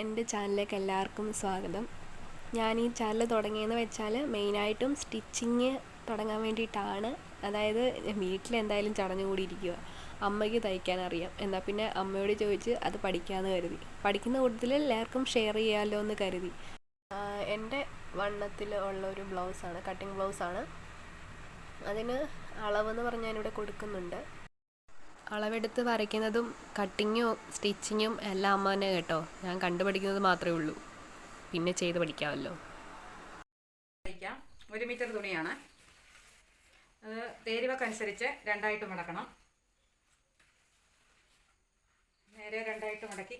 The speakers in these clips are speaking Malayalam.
എന്റെ ചാനലിലേക്ക് എല്ലാവർക്കും സ്വാഗതം. ഞാൻ ഈ ചാനൽ തുടങ്ങിയെന്ന് വെച്ചാൽ മെയിനായിട്ടും സ്റ്റിച്ചിങ് തുടങ്ങാൻ വേണ്ടിയിട്ടാണ്. അതായത് വീട്ടിൽ എന്തായാലും ചടഞ്ഞുകൂടിയിരിക്കുക. അമ്മയ്ക്ക് തയ്ക്കാൻ അറിയാം എന്നാൽ പിന്നെ അമ്മയോട് ചോദിച്ച് അത് പഠിക്കാമെന്ന് കരുതി. പഠിക്കുന്ന കൂട്ടത്തിൽ എല്ലാവർക്കും ഷെയർ ചെയ്യാമല്ലോ എന്ന് കരുതി. എന്റെ വണ്ണത്തിൽ ഉള്ള ഒരു ബ്ലൗസാണ് കട്ടിങ് ബ്ലൗസാണ്. അതിന് അളവെന്ന് പറഞ്ഞ് ഞാനിവിടെ കൊടുക്കുന്നുണ്ട്. അളവെടുത്ത് വരയ്ക്കുന്നതും കട്ടിങ്ങും സ്റ്റിച്ചിങ്ങും എല്ലാം അമ്മ തന്നെ കേട്ടോ. ഞാൻ കണ്ടുപഠിക്കുന്നത് മാത്രമേ ഉള്ളൂ. പിന്നെ ചെയ്ത് പഠിക്കാമല്ലോ. ഒരു മീറ്റർ തുണിയാണ്. അത് തേരുവക്കനുസരിച്ച് രണ്ടായിട്ട് മടക്കണം. നേരെ രണ്ടായിട്ട് മടക്കി.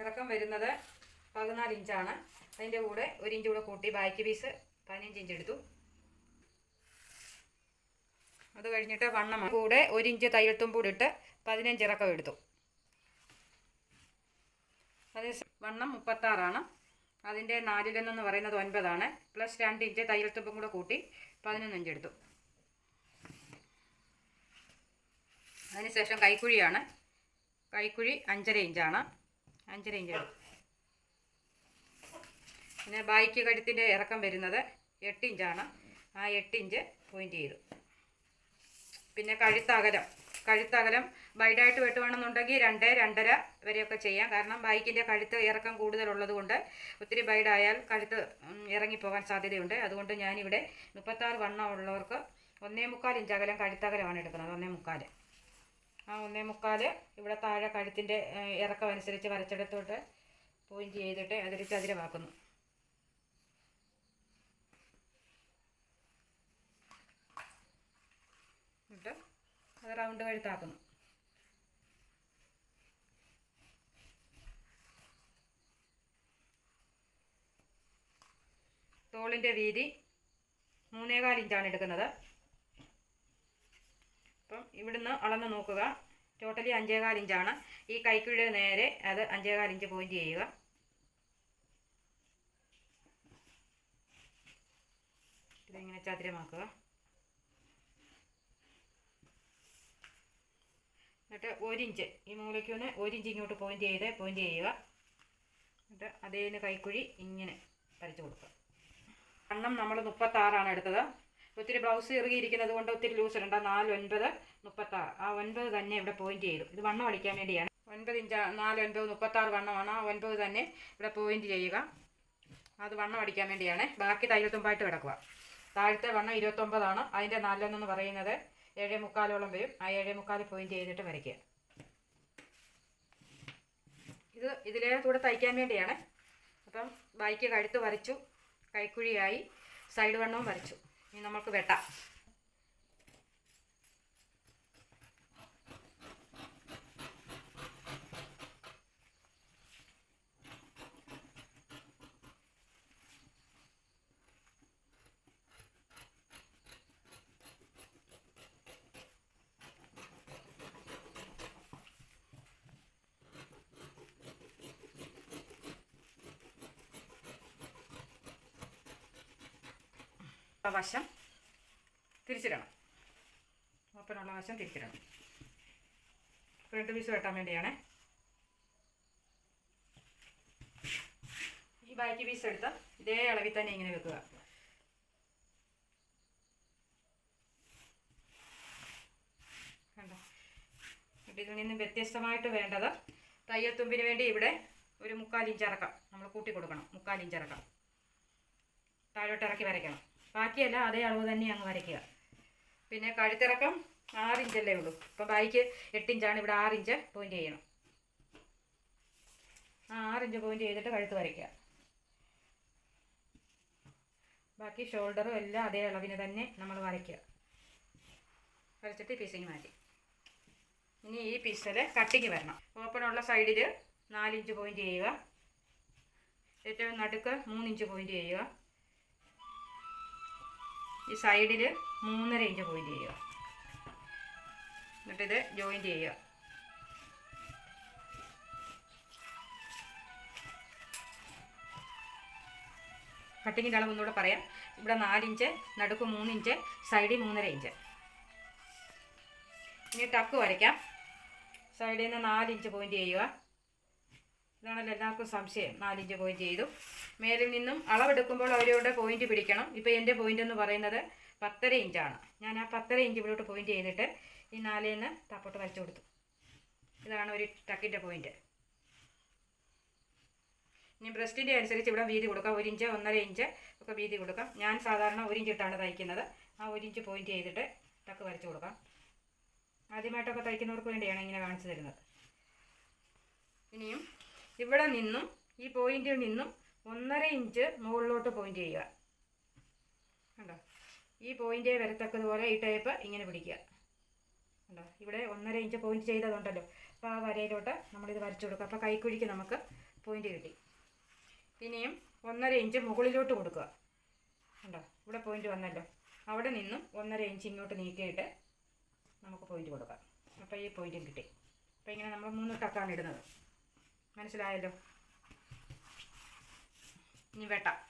ഇറക്കം വരുന്നത് പതിനാല് ഇഞ്ചാണ് അതിന്റെ കൂടെ ഒരു ഇഞ്ച് കൂടെ കൂട്ടി ബാക്ക് പീസ് പതിനഞ്ച് ഇഞ്ച് എടുത്തു. അത് കഴിഞ്ഞിട്ട് വണ്ണം കൂടെ ഒരു ഇഞ്ച് ഇട്ട് പതിനഞ്ച് ഇറക്കം എടുത്തു. അത് വണ്ണം മുപ്പത്താറാണ്. അതിന്റെ നാലിലെന്ന് പറയുന്നത് ഒൻപതാണ്. പ്ലസ് രണ്ട് ഇഞ്ച് തയ്യൽത്തുമ്പും കൂടെ കൂട്ടി പതിനൊന്ന് ഇഞ്ച് എടുത്തു അതിനുശേഷം കൈക്കുഴിയാണ്. കൈക്കുഴി അഞ്ചര ഇഞ്ചാണ്. അഞ്ചര ഇഞ്ച് പിന്നെ ബൈക്ക് കഴുത്തിന്റെ ഇറക്കം വരുന്നത് എട്ട് ഇഞ്ചാണ്. ആ എട്ട് ഇഞ്ച് പോയിന്റ് ചെയ്തു. പിന്നെ കഴുത്തകലം. കഴുത്തകലം വൈഡായിട്ട് വെട്ടുവാണെന്നുണ്ടെങ്കിൽ രണ്ട് രണ്ടര വരെയൊക്കെ ചെയ്യാം. കാരണം ബൈക്കിന്റെ കഴുത്ത് ഇറക്കം കൂടുതലുള്ളത് കൊണ്ട് ഒത്തിരി ബൈഡായാൽ കഴുത്ത് ഇറങ്ങിപ്പോകാൻ സാധ്യതയുണ്ട്. അതുകൊണ്ട് ഞാനിവിടെ മുപ്പത്താറ് വണ്ണം ഉള്ളവർക്ക് ഒന്നേ മുക്കാൽ ഇഞ്ച് അകലം കഴുത്തകലമാണ് എടുക്കുന്നത്. ഒന്നേ മുക്കാൽ. ആ ഒന്നേ മുക്കാൽ ഇവിടെ താഴെ കഴുത്തിന്റെ ഇറക്കം അനുസരിച്ച് വരച്ചെടുത്തോട്ട് പോയിന്റ് ചെയ്തിട്ട് അതിൽ ചതുരമാക്കുന്നു എന്നിട്ട് അത് റൗണ്ട് കഴുത്താക്കുന്നു തോളിന്റെ വീതി മൂന്നേകാൽ ഇഞ്ചാണ് എടുക്കുന്നത്. അപ്പം ഇവിടുന്ന് അളന്ന് നോക്കുക. ടോട്ടലി അഞ്ചേകാൽ ഇഞ്ചാണ്. ഈ കൈക്കുഴി നേരെ അത് അഞ്ചേകാൽ ഇഞ്ച് പോയിന്റ് ചെയ്യുക. ഇതിങ്ങനെ ചതുരമാക്കുക. എന്നിട്ട് ഒരിഞ്ച്. ഈ മൂലയ്ക്ക് ഒന്ന് ഒരു ഇങ്ങോട്ട് പോയിന്റ് ചെയ്ത് പോയിന്റ് ചെയ്യുക. എന്നിട്ട് അതേന്ന് കൈക്കുഴി ഇങ്ങനെ വരച്ചു കൊടുക്കുക. വണ്ണം നമ്മൾ മുപ്പത്താറാണ് എടുത്തത്. ഒത്തിരി ബ്ലൗസ് ഇറുകിയിരിക്കുന്നത് കൊണ്ട് ഒത്തിരി ലൂസ് ഇടണ്ട നാല് ഒൻപത് മുപ്പത്താറ്. ആ ഒൻപത് തന്നെ ഇവിടെ പോയിന്റ് ചെയ്തു. ഇത് വണ്ണം അടിക്കാൻ വേണ്ടിയാണ്. ഒൻപത് ഇഞ്ച് നാല് ഒൻപത് മുപ്പത്താറ് വണ്ണമാണ്. ആ ഒൻപത് തന്നെ ഇവിടെ പോയിന്റ് ചെയ്യുക. അത് വണ്ണം അടിക്കാൻ വേണ്ടിയാണ്. ബാക്കി തയ്യൽത്തുമ്പായിട്ട് കിടക്കുക. താഴത്തെ വണ്ണം ഇരുപത്തൊമ്പതാണ്. അതിന്റെ നാലിലൊന്നെന്ന് പറയുന്നത് ഏഴേ മുക്കാലോളം വരും. ആ ഏഴേ മുക്കാൽ പോയിന്റ് ചെയ്തിട്ട് വരയ്ക്കുക. ഇത് ഇതിലേ കൂടെ തയ്ക്കാൻ വേണ്ടിയാണ്. അപ്പം ബാക്കി കഴുത്ത് വരച്ചു. കൈക്കുഴിയായി. സൈഡ് വണ്ണവും വരച്ചു. ഇനി നമുക്ക് വെട്ടാം. വശം തിരിച്ചിടണം. ഓപ്പനുള്ള വശം തിരിച്ചിടണം. ഫ്രണ്ട് പീസ് വെട്ടാൻ വേണ്ടിയാണേ. ഈ ബാക്കി പീസ് എടുത്ത് ഇതേ അളവിൽ തന്നെ ഇങ്ങനെ വെക്കുക. കണ്ടോ? ഇതിൽ നിന്ന് വ്യത്യസ്തമായിട്ട് വേണ്ടത് തയ്യൽ തുമ്പിന് വേണ്ടി ഇവിടെ ഒരു മുക്കാൽ ഇഞ്ച് നമ്മൾ കൂട്ടി കൊടുക്കണം. മുക്കാൽ ഇഞ്ച് വരയ്ക്കണം. ബാക്കിയല്ല അതേ അളവ് തന്നെ അങ്ങ് വരയ്ക്കുക. പിന്നെ കഴുത്തിറക്കം ആറ് ഇഞ്ചല്ലേ ഉള്ളൂ. ഇപ്പം ബായിക്ക് എട്ട് ഇഞ്ചാണ് ഇവിടെ ആറ് ഇഞ്ച് പോയിന്റ് ചെയ്യണം. ആറ് ഇഞ്ച് പോയിന്റ് ചെയ്തിട്ട് കഴുത്ത് വരയ്ക്കുക. ബാക്കി ഷോൾഡറും എല്ലാം അതേ അളവിന് തന്നെ നമ്മൾ വരയ്ക്കുക. വരച്ചിട്ട് ഈ പീസിന് മാറ്റി. ഇനി ഈ പീസിൽ കട്ടിങ് വരണം. ഓപ്പണുള്ള സൈഡിൽ നാലിഞ്ച് പോയിന്റ് ചെയ്യുക. ഏറ്റവും നടുക്ക് മൂന്നിഞ്ച് പോയിന്റ് ചെയ്യുക. ഈ സൈഡിൽ മൂന്നര ഇഞ്ച് പോയിന്റ് ചെയ്യുക. എന്നിട്ടിത് ജോയിന്റ് ചെയ്യുക. കട്ടിങ്ങിന്റെ അളവ് ഒന്നുകൂടെ പറയാം. ഇവിടെ നാലിഞ്ച് നടുക്ക് മൂന്നിഞ്ച് സൈഡിൽ മൂന്നര ഇഞ്ച്. ഇനി ടക്ക് വരയ്ക്കാം. സൈഡിൽ നിന്ന് നാലിഞ്ച് പോയിന്റ് ചെയ്യുക. ഇതാണല്ലോ എല്ലാവർക്കും സംശയം. നാലിഞ്ച് പോയിന്റ് ചെയ്തു. മേലിൽ നിന്നും അളവെടുക്കുമ്പോൾ അവരവരുടെ പോയിന്റ് പിടിക്കണം. ഇപ്പോൾ എന്റെ പോയിന്റ് എന്ന് പറയുന്നത് പത്തര ഇഞ്ചാണ് ഞാൻ ആ പത്തര ഇഞ്ച് ഇവിടോട്ട് പോയിന്റ് ചെയ്തിട്ട് ഈ നാലിൽ നിന്ന് താപ്പോട്ട് വരച്ചു കൊടുത്തു. ഇതാണ് ഒരു ടക്കിന്റെ പോയിന്റ് ഇനി ബ്രസ്റ്റിന്റെ അനുസരിച്ച് ഇവിടെ വീതി കൊടുക്കാം. ഒരു ഇഞ്ച് ഒന്നര ഇഞ്ച് ഒക്കെ വീതി കൊടുക്കാം. ഞാൻ സാധാരണ ഒരു ഇഞ്ച് ഇട്ടാണ് തയ്ക്കുന്നത്. ആ ഒരു ഇഞ്ച് പോയിന്റ് ചെയ്തിട്ട് ടക്ക് വരച്ചു കൊടുക്കാം. ആദ്യമായിട്ടൊക്കെ തയ്ക്കുന്നവർക്ക് വേണ്ടിയാണ് ഇങ്ങനെ കാണിച്ചു തരുന്നത്. ഇനിയും ഇവിടെ നിന്നും ഈ പോയിന്റിൽ നിന്നും ഒന്നര ഇഞ്ച് മുകളിലോട്ട് പോയിന്റ് ചെയ്യുക. കണ്ടോ? ഈ പോയിന്റ് വരത്തക്കതുപോലെ ഈ ടേപ്പ് ഇങ്ങനെ പിടിക്കുക. കണ്ടോ? ഇവിടെ ഒന്നര ഇഞ്ച് പോയിന്റ് ചെയ്തതുണ്ടല്ലോ. അപ്പോൾ ആ വരയിലോട്ട് നമ്മളിത് വരച്ചു കൊടുക്കുക. അപ്പോൾ കൈക്കുഴിക്ക് നമുക്ക് പോയിന്റ് കിട്ടി. ഇനിയും ഒന്നര ഇഞ്ച് മുകളിലോട്ട് കൊടുക്കുക. കണ്ടോ? ഇവിടെ പോയിന്റ് വന്നല്ലോ. അവിടെ നിന്നും ഒന്നര ഇഞ്ച് ഇങ്ങോട്ട് നീക്കിയിട്ട് നമുക്ക് പോയിന്റ് കൊടുക്കാം. അപ്പോൾ ഈ പോയിന്റും കിട്ടി. അപ്പോൾ ഇങ്ങനെ നമ്മൾ മൂന്ന് ടക്കാണ് ഇടുന്നത്. മനസ്സിലായല്ലോ. ഇനി വെട്ടാം.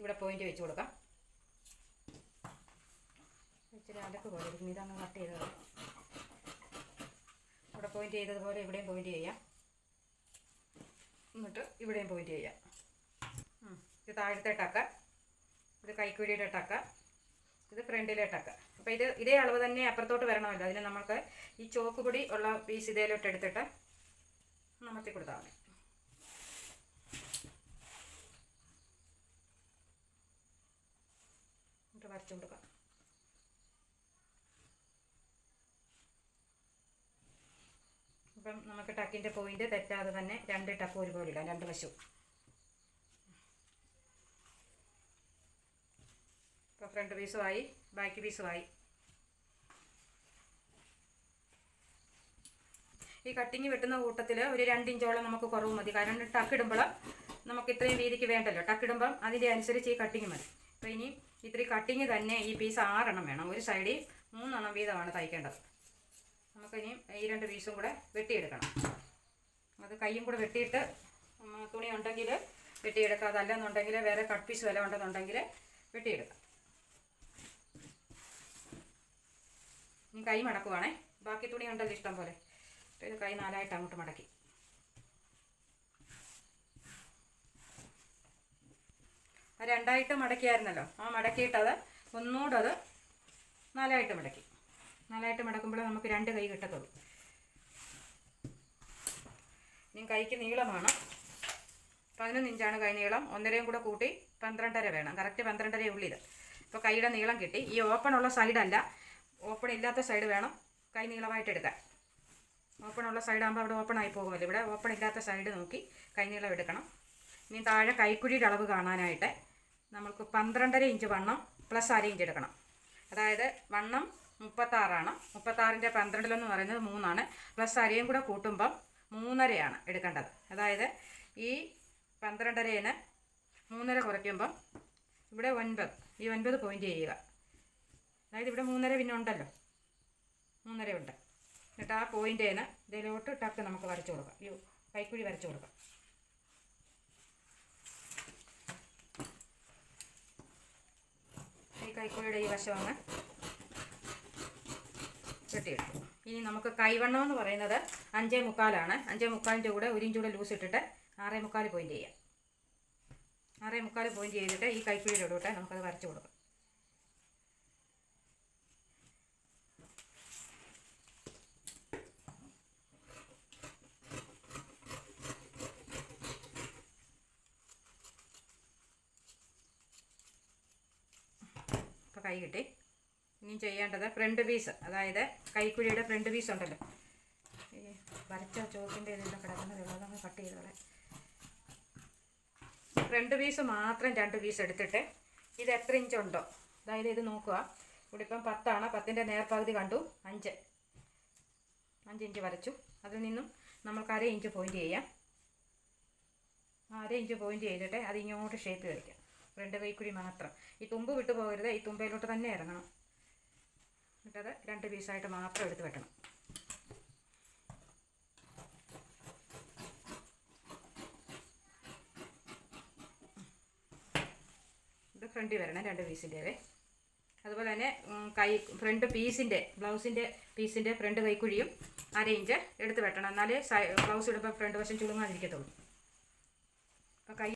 ഇവിടെ പോയിന്റ് വെച്ച് കൊടുക്കാം. ഇച്ചിരി അലക്ക് പോലെ ഇതങ്ങ് കട്ട് ചെയ്തത് ഇവിടെ പോയിന്റ് ചെയ്തതുപോലെ ഇവിടെയും പോയിന്റ് ചെയ്യാം. എന്നിട്ട് ഇവിടെയും പോയിന്റ് ചെയ്യാം. ഇത് താഴത്തെ ടക്ക ഇത് കൈക്കുഴിയുടെ ടക്ക ഇത് ഫ്രണ്ടിലെ ടക്ക അപ്പോൾ ഇത് ഇതേ അളവ് തന്നെ അപ്പുറത്തോട്ട് വരണമല്ലോ. അതിന് നമുക്ക് ഈ ചോക്ക് പൊടി ഉള്ള പീസ് ഇതേലോട്ട് എടുത്തിട്ട് നമുക്ക് കൊടുത്താൽ മതി. എന്നിട്ട് വരച്ചു കൊടുക്കാം. അപ്പം നമുക്ക് ടക്കിന്റെ പോയിന്റ് തെറ്റാതെ തന്നെ രണ്ട് ടക്ക് ഒരുപോലെ ഇടാം. രണ്ട് വശവും. ഇപ്പോൾ ഫ്രണ്ട് പീസുമായി ബാക്ക് പീസുമായി ഈ കട്ടിങ് വെട്ടുന്ന കൂട്ടത്തിൽ ഒരു രണ്ട് ഇഞ്ചോളം നമുക്ക് കുറവ് മതി. കാരണം ടക്കിടുമ്പോൾ നമുക്ക് ഇത്രയും വീതിക്ക് വേണ്ടല്ലോ. ടക്കിടുമ്പം അതിന്റെ അനുസരിച്ച് ഈ കട്ടിങ് മതി. അപ്പോൾ ഇനി ഇത്രയും കട്ടിങ് തന്നെ ഈ പീസ് ആറെണ്ണം വേണം. ഒരു സൈഡിൽ മൂന്നെണ്ണം വീതമാണ് തയ്ക്കേണ്ടത്. നമുക്കിനി ഈ രണ്ട് പീസും കൂടെ വെട്ടിയെടുക്കണം. അത് കൈയും കൂടെ വെട്ടിയിട്ട് തുണി ഉണ്ടെങ്കിൽ വെട്ടിയെടുക്കാം. അതല്ലെന്നുണ്ടെങ്കിൽ വേറെ കട്ട് പീസ് വില ഉണ്ടെന്നുണ്ടെങ്കിൽ വെട്ടിയെടുക്കാം. ഇനി കൈ മടക്കുവാണേ. ബാക്കി തുണി ഉണ്ടല്ലോ ഇഷ്ടം പോലെ ഇത് കൈ നാലായിട്ട് അങ്ങോട്ട് മടക്കി. രണ്ടായിട്ട് മടക്കിയായിരുന്നല്ലോ. ആ മടക്കിയിട്ടത് ഒന്നുകൂടെ അത് നാലായിട്ട് മടക്കി. നാലായിട്ട് മടക്കുമ്പോൾ നമുക്ക് രണ്ട് കൈ കിട്ടത്തുള്ളൂ. ഇനി കൈക്ക് നീളമാണ് പതിനൊന്ന് ഇഞ്ചാണ് കൈ നീളം. ഒന്നരയും കൂടെ കൂട്ടി പന്ത്രണ്ടര വേണം. കറക്റ്റ് പന്ത്രണ്ടര ഉള്ളിൽ ഇപ്പോൾ കൈയുടെ നീളം കിട്ടി. ഈ ഓപ്പൺ ഉള്ള സൈഡല്ല ഓപ്പൺ ഇല്ലാത്ത സൈഡ് വേണം കൈ നീളമായിട്ട് എടുക്കാൻ. ഓപ്പൺ ഉള്ള സൈഡാകുമ്പോൾ അവിടെ ഓപ്പൺ ആയി പോകുമല്ലോ. ഇവിടെ ഓപ്പൺ ഇല്ലാത്ത സൈഡ് നോക്കി കൈ നീളം എടുക്കണം. ഇനി താഴെ കൈക്കുഴിയുടെ അളവ് കാണാനായിട്ട് നമുക്ക് പന്ത്രണ്ടര ഇഞ്ച് വണ്ണം പ്ലസ് അര ഇഞ്ച് എടുക്കണം. അതായത് വണ്ണം മുപ്പത്താറാണ്. മുപ്പത്താറിന്റെ പന്ത്രണ്ടിലെന്ന് പറയുന്നത് മൂന്നാണ്. പ്ലസ് അരയും കൂടെ കൂട്ടുമ്പം മൂന്നരയാണ് എടുക്കേണ്ടത്. അതായത് ഈ പന്ത്രണ്ടരേന് മൂന്നര കുറയ്ക്കുമ്പം ഇവിടെ ഒൻപത്. ഈ ഒൻപത് പോയിന്റ് ചെയ്യുക. അതായത് ഇവിടെ മൂന്നര പിന്നെ ഉണ്ടല്ലോ. മൂന്നര ഉണ്ട് എന്നിട്ട് ആ പോയിന്റേന് ഇതിലോട്ട് ടക്ക് നമുക്ക് വരച്ചു കൊടുക്കാം. ഈ കൈക്കുഴി വരച്ചു കൊടുക്കാം. കൈക്കുഴിയുടെ ഈ വശം അങ്ങ് വെട്ടിയെടുക്കും ഇനി നമുക്ക് കൈവണ്ണം എന്ന് പറയുന്നത് അഞ്ചേ മുക്കാലാണ്. അഞ്ചേ മുക്കാലിന്റെ കൂടെ ഒരു ഇഞ്ച് കൂടെ ലൂസ് ഇട്ടിട്ട് ആറേ മുക്കാൽ പോയിന്റ് ചെയ്യാം. ആറേ മുക്കാൽ പോയിന്റ് ചെയ്തിട്ട് ഈ കൈക്കുഴിയുടെ ഇടോട്ടെ നമുക്കത് വരച്ച് കൊടുക്കാം ഇപ്പോൾ കൈ കിട്ടി ഇനി ചെയ്യേണ്ടത് ഫ്രണ്ട് പീസ് അതായത് കൈക്കുഴിയുടെ ഫ്രണ്ട് പീസ് ഉണ്ടല്ലോ. ഈ വരച്ച ചോക്കിന്റെ ഇതിലൊക്കെ കിടക്കുന്നത് അതങ്ങ് കട്ട് ചെയ്തോളെ. ഫ്രണ്ട് പീസ് മാത്രം രണ്ട് പീസ് എടുത്തിട്ട് ഇത് എത്ര ഇഞ്ച് ഉണ്ടോ? അതായത് ഇത് നോക്കുക. ഇവിടെ ഇപ്പം പത്താണ്. പത്തിന്റെ നേർപകുതി കണ്ടു. അഞ്ച്. അഞ്ച് ഇഞ്ച് വരച്ചു. അതിൽ നിന്നും നമുക്ക് അര ഇഞ്ച് പോയിന്റ് ചെയ്യാം. അര ഇഞ്ച് പോയിന്റ് ചെയ്തിട്ട് അത് ഇങ്ങോട്ട് ഷേപ്പ് വയ്ക്കാം. ഫ്രണ്ട് കൈക്കുഴി മാത്രം. ഈ തുമ്പ് വിട്ടു പോകരുത്. ഈ തുമ്പയിലോട്ട് തന്നെ ഇറങ്ങണം. എന്നിട്ടത് രണ്ട് പീസായിട്ട് മാത്രം എടുത്ത് വെക്കണം. ഇത് ഫ്രണ്ടിൽ വരണം രണ്ട് പീസിന്റെവേ. അതുപോലെ തന്നെ കൈ ഫ്രണ്ട് പീസിന്റെ ബ്ലൗസിന്റെ പീസിന്റെ ഫ്രണ്ട് കൈക്കുഴിയും അര ഇഞ്ച് എടുത്ത് വെട്ടണം. എന്നാലേ സൈ ബ്ലൗസ് ഇടുമ്പോൾ ഫ്രണ്ട് വശം ചുളുങ്ങാതിരിക്കത്തുള്ളൂ. അപ്പോൾ കൈ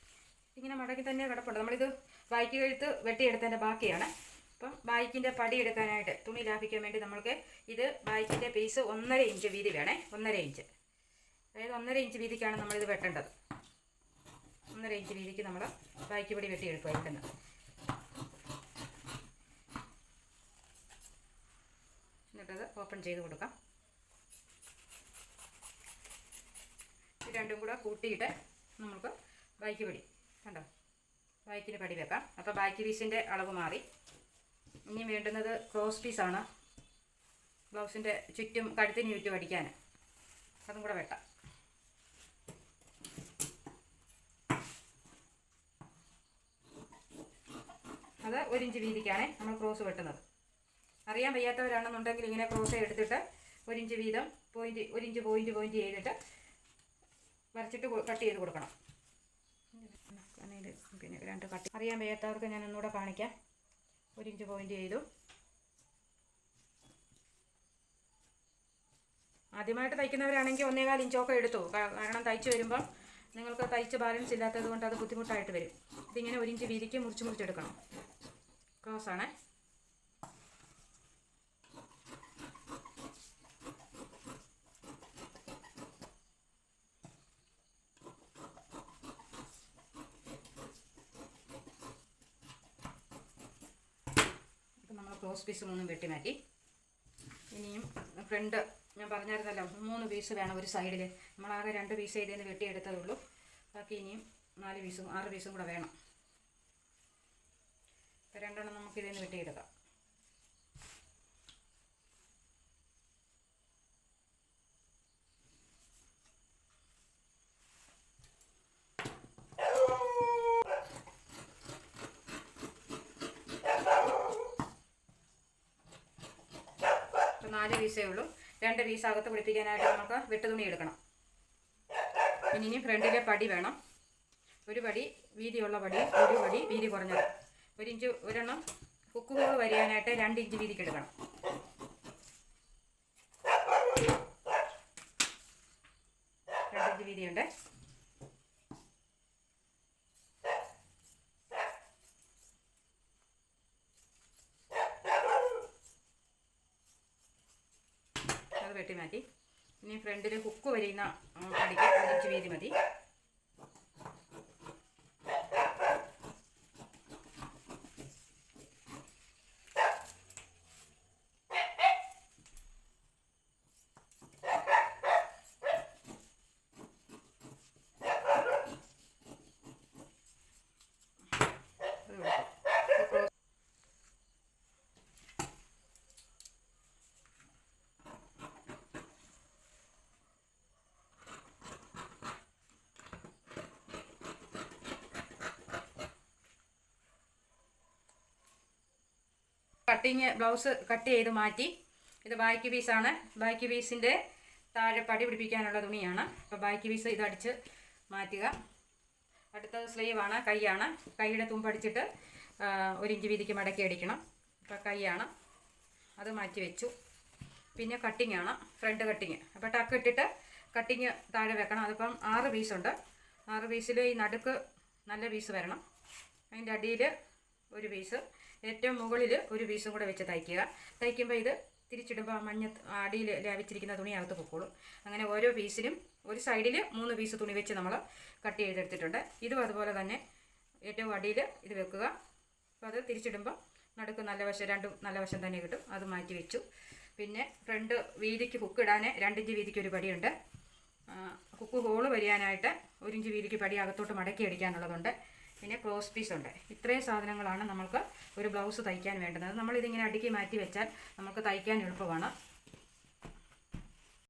ഇങ്ങനെ മടക്കി തന്നെ കിടപ്പുണ്ട്. നമ്മളിത് വായിക്കുകഴുത്ത് വെട്ടിയെടുത്തതിന്റെ ബാക്കിയാണ്. അപ്പം ബായ്ക്കിന്റെ പടി എടുക്കാനായിട്ട് തുണി ലാഭിക്കാൻ വേണ്ടി നമ്മൾക്ക് ഇത് ബായ്ക്കിന്റെ പീസ് ഒന്നര ഇഞ്ച് വീതി വേണേ ഒന്നര ഇഞ്ച് അതായത് ഒന്നര ഇഞ്ച് വീതിക്കാണ് നമ്മളിത് വെട്ടേണ്ടത്. ഒന്നര ഇഞ്ച് വീതിക്ക് നമ്മൾ ബായ്ക്ക് പടി വെട്ടിയെടുക്കുക ഇവിടുന്ന് എന്നിട്ടത് ഓപ്പൺ ചെയ്ത് കൊടുക്കാം. ഇത് രണ്ടും കൂടെ കൂട്ടിയിട്ട് നമുക്ക് ബൈക്ക് പിടി കണ്ടോ? ബൈക്കിന് പടി വെക്കാം. അപ്പോൾ ബാക്ക് പീസിന്റെ അളവ് മാറി. ഇനി വേണ്ടുന്നത് ക്രോസ് പീസാണ്. ബ്ലൗസിന്റെ ചുറ്റും കഴുത്തിന് ചുറ്റും അടിക്കാൻ. അതും കൂടെ വെട്ടാം. അത് ഒരു ഇഞ്ച് വീതിക്കാണ് നമ്മൾ ക്രോസ് വെട്ടുന്നത്. അറിയാൻ വയ്യാത്തവരാണെന്നുണ്ടെങ്കിൽ ഇങ്ങനെ ക്രോസ് എടുത്തിട്ട് ഒരു ഇഞ്ച് വീതം പോയിന്റ് ഒരു ഇഞ്ച് പോയിന്റ് പോയിന്റ് ചെയ്തിട്ട് വരച്ചിട്ട് കട്ട് ചെയ്ത് കൊടുക്കണം. പിന്നെ രണ്ട് കട്ട്. അറിയാൻ വയ്യാത്തവർക്ക് ഞാൻ ഒന്നുകൂടെ കാണിക്കാം. ഒരു ഇഞ്ച് പോയിന്റ് ചെയ്തു. ആദ്യമായിട്ട് തയ്ക്കുന്നവരാണെങ്കിൽ ഒന്നേകാൽ ഇഞ്ചൊക്കെ എടുത്തു. കാരണം തയ്ച്ച് വരുമ്പം നിങ്ങൾക്ക് തയ്ച്ച് ബാലൻസ് ഇല്ലാത്തത് കൊണ്ട് അത് ബുദ്ധിമുട്ടായിട്ട് വരും. ഇതിങ്ങനെ ഒരു ഇഞ്ച് വീതിക്ക് മുറിച്ച് മുറിച്ചെടുക്കണം. ക്രോസ് ആണേ ഇപ്പം നമ്മൾ ക്രോസ് പീസ് മൂന്നും വെട്ടി മാറ്റി ഇനിയും ഫ്രണ്ട് ഞാൻ പറഞ്ഞായിരുന്നല്ലോ മൂന്ന് പീസ് വേണം ഒരു സൈഡിൽ നമ്മളാകെ രണ്ട് പീസ് ഇതിൽ നിന്ന് വെട്ടിയെടുത്തതേ ഉള്ളൂ. ബാക്കി ഇനിയും നാല് പീസും ആറ് പീസും കൂടെ വേണം. ഇപ്പം രണ്ടെണ്ണം നമുക്ക് ഇതിൽ നിന്ന് വെട്ടിയെടുക്കാം. നാല് പീസേ ഉള്ളൂ. രണ്ട് പീസ് അകത്ത് പിടിപ്പിക്കാനായിട്ട് നമുക്ക് വെട്ടുതുണി എടുക്കണം. പിന്നെ ഇനി ഫ്രണ്ടിലെ പടി വേണം. ഒരു പടി വീതിയുള്ള പടി ഒരു പടി വീതി കുറഞ്ഞത് ഒരു ഇഞ്ച് ഒരെണ്ണം കുക്ക് വരിയാനായിട്ട് രണ്ട് ഇഞ്ച് വീതിക്ക് എടുക്കണം. രണ്ട് ഇഞ്ച് വീതിയുണ്ട്. വെട്ടി മാറ്റി. ഇനി ഫ്രണ്ടിൽ ഹുക്ക് വരുന്ന കടിക്ക് അഞ്ച് വീതി മതി അത് കൊടുക്കാം. കട്ടിങ് ബ്ലൗസ് കട്ട് ചെയ്ത് മാറ്റി. ഇത് ബാക്ക് പീസാണ് ബാക്കി പീസിന്റെ താഴെ പടി പിടിപ്പിക്കാനുള്ള തുണിയാണ്. അപ്പോൾ ബാക്കി പീസ് ഇതടിച്ച് മാറ്റുക. അടുത്തത് സ്ലീവാണ് കൈയാണ്. കൈയുടെ തുമ്പടിച്ചിട്ട് ഒരു ഇഞ്ച് വീതിക്ക് മടക്കി അടിക്കണം. അപ്പോൾ കൈയാണ്. അത് മാറ്റി വെച്ചു. പിന്നെ കട്ടിങ് ആണ് ഫ്രണ്ട് കട്ടിങ് അപ്പോൾ ടക്ക് ഇട്ടിട്ട് കട്ടിങ് താഴെ വെക്കണം. അതിപ്പം ആറ് പീസുണ്ട് ആറ് പീസിൽ ഈ നടുക്ക് നല്ല പീസ് വരണം. അതിന്റെ അടിയിൽ ഒരു പീസ് ഏറ്റവും മുകളിൽ ഒരു പീസും കൂടെ വെച്ച് തയ്ക്കുക. തയ്ക്കുമ്പോൾ ഇത് തിരിച്ചിടുമ്പോൾ മഞ്ഞ അടിയിൽ ലാഭിച്ചിരിക്കുന്ന തുണി അകത്ത് പൊക്കോളും. അങ്ങനെ ഓരോ പീസിലും ഒരു സൈഡിൽ മൂന്ന് പീസ് തുണി വെച്ച് നമ്മൾ കട്ട് ചെയ്തെടുത്തിട്ടുണ്ട്. ഇതും അതുപോലെ തന്നെ ഏറ്റവും അടിയിൽ ഇത് വെക്കുക. അപ്പോൾ അത് തിരിച്ചിടുമ്പോൾ നടുക്ക് നല്ല വശം രണ്ടും നല്ല വശം തന്നെ കിട്ടും. അത് മാറ്റി വെച്ചു. പിന്നെ ഫ്രണ്ട് വീതിക്ക് ഹുക്ക് ഇടാൻ രണ്ടിഞ്ച് വീതിക്ക് ഒരു പടിയുണ്ട്. ഹുക്ക് ഹോൾ വരിയാനായിട്ട് ഒരു ഇഞ്ച് വീതിക്ക് പടി അകത്തോട്ട് മടക്കി അടിക്കാനുള്ളതുണ്ട്. പിന്നെ ക്രോസ് പീസ് ഉണ്ട്. ഇത്രയും സാധനങ്ങളാണ് നമുക്ക് ഒരു ബ്ലൗസ് തയ്ക്കാൻ വേണ്ടുന്നത്. നമ്മളിതിങ്ങനെ അടുക്കി മാറ്റി വെച്ചാൽ നമുക്ക് തയ്ക്കാൻ എളുപ്പമാണ്.